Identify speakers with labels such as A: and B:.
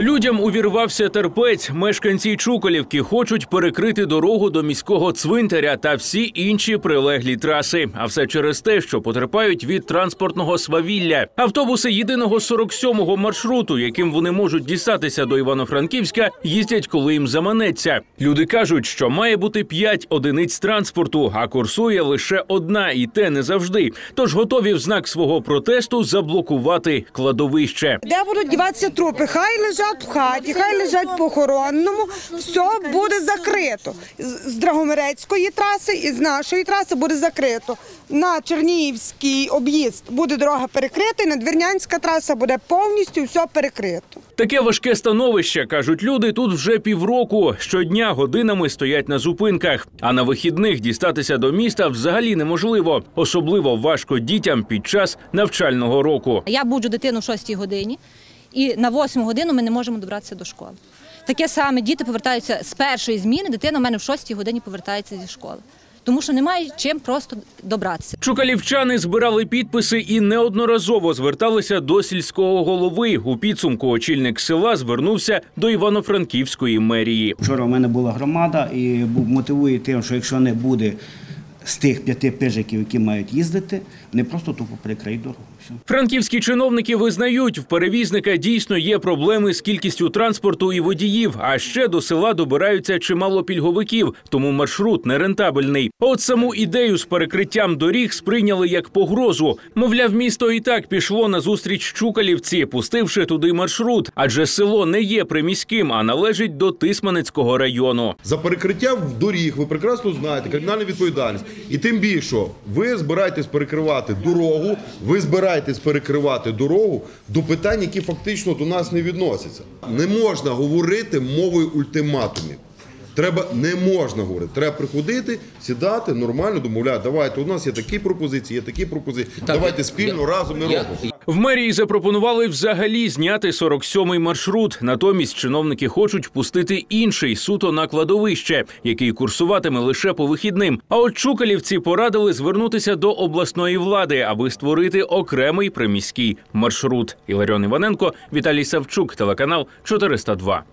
A: Людям увірвався терпець. Мешканці Чуколівки хочуть перекрити дорогу до міського цвинтаря та всі інші прилеглі траси. А все через те, що потерпають від транспортного свавілля. Автобуси єдиного 47-го маршруту, яким вони можуть дістатися до Івано-Франківська, їздять, коли їм заманеться. Люди кажуть, що має бути 5 одиниць транспорту, а курсує лише одна, і те не завжди. Тож готові в знак свого протесту заблокувати кладовище.
B: Де будуть діватися трупи? Хай лежать в хаті, хай лежать в похоронному. Все буде закрито. З з Драгомирецької траси і з нашої траси буде закрито. На Чернігівський об'їзд буде дорога перекрита, і надвірнянська траса буде повністю все перекрито.
A: Таке важке становище, кажуть люди, тут вже півроку. Щодня годинами стоять на зупинках. А на вихідних дістатися до міста взагалі неможливо. Особливо важко дітям під час навчального року.
C: Я буджу дитину в 6 годині, і на 8 годину ми не можемо добратися до школи. Таке саме діти повертаються з першої зміни. Дитина в мене в 6 годині повертається зі школи, тому що немає чим просто добратися.
A: Чукалівчани збирали підписи і неодноразово зверталися до сільського голови. У підсумку очільник села звернувся до Івано-Франківської мерії.
D: Вчора в мене була громада і був мотивує тим, що якщо не буде з тих п'яти пижиків, які мають їздити, вони просто тупо перекриють дорогу. Все.
A: Франківські чиновники визнають, в перевізника дійсно є проблеми з кількістю транспорту і водіїв. А ще до села добираються чимало пільговиків, тому маршрут нерентабельний. От саму ідею з перекриттям доріг сприйняли як погрозу. Мовляв, місто і так пішло на зустріч Чукалівці, пустивши туди маршрут, адже село не є приміським, а належить до Тисманецького району.
E: За перекриття в доріг ви прекрасно знаєте кримінальна відповідальність. І тим більше ви збираєтесь перекривати дорогу, ви збираєтесь перекривати дорогу до питань, які фактично до нас не відносяться. Не можна говорити мовою ультиматумів. Треба не можна говорити. Треба приходити, сідати, нормально домовляти. Давайте у нас є такі пропозиції, є такі пропозиції. Давайте спільно разом і робимо.
A: В мерії запропонували взагалі зняти 47-й маршрут. Натомість чиновники хочуть пустити інший суто на кладовище, який курсуватиме лише по вихідним. А от чукалівці порадили звернутися до обласної влади, аби створити окремий приміський маршрут. Іларіон Іваненко, Віталій Савчук, телеканал 402.